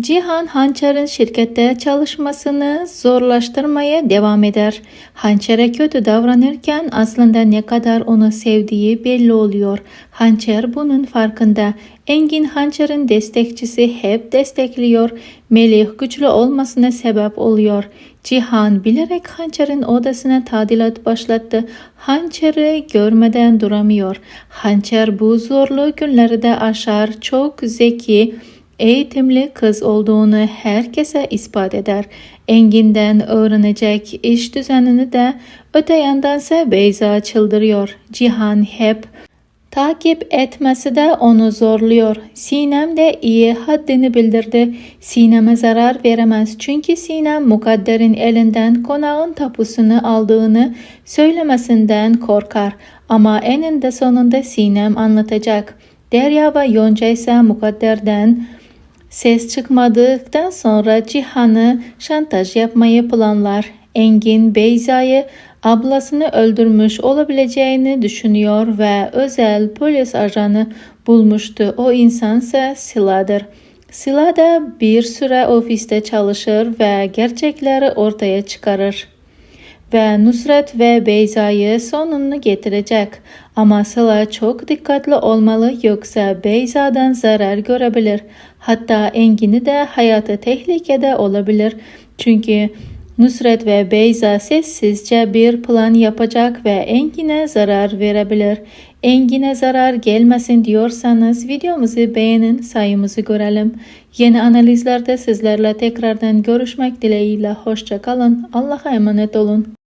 Cihan Hançer'in şirkette çalışmasını zorlaştırmaya devam eder. Hançer'e kötü davranırken aslında ne kadar onu sevdiği belli oluyor. Hançer bunun farkında. Engin Hançer'in destekçisi hep destekliyor. Melih güçlü olmasına sebep oluyor. Cihan bilerek Hançer'in odasına tadilat başlattı. Hançer'i görmeden duramıyor. Hançer bu zorlu günleri de aşar. Çok zeki, eğitimli kız olduğunu herkese ispat eder. Engin'den öğrenecek iş düzenini de öte yandansa Beyza çıldırıyor. Cihan hep takip etmesi de onu zorluyor. Sinem de iyi haddini bildirdi. Sinem'e zarar veremez çünkü Sinem mukadderin elinden konağın tapusunu aldığını söylemesinden korkar. Ama eninde sonunda Sinem anlatacak. Derya ve Yonca ise mukadderden Ses çıkmadıktan sonra Cihan'ı şantaj yapmayı planlar. Engin Beyza'yı ablasını öldürmüş olabileceğini düşünüyor ve özel polis ajanı bulmuştu. O insansa Sila'dır. Sila da bir süre ofiste çalışır ve gerçekleri ortaya çıkarır ve Nusret ve Beyza'yı sonunu getirecek. Ama Sıla çok dikkatli olmalı yoksa Beyza'dan zarar görebilir. Hatta Engin'i de hayatı tehlikede olabilir. Çünkü Nusret ve Beyza sessizce bir plan yapacak ve Engin'e zarar verebilir. Engin'e zarar gelmesin diyorsanız videomuzu beğenin sayımızı görelim. Yeni analizlerde sizlerle tekrardan görüşmek dileğiyle hoşça kalın. Allah'a emanet olun.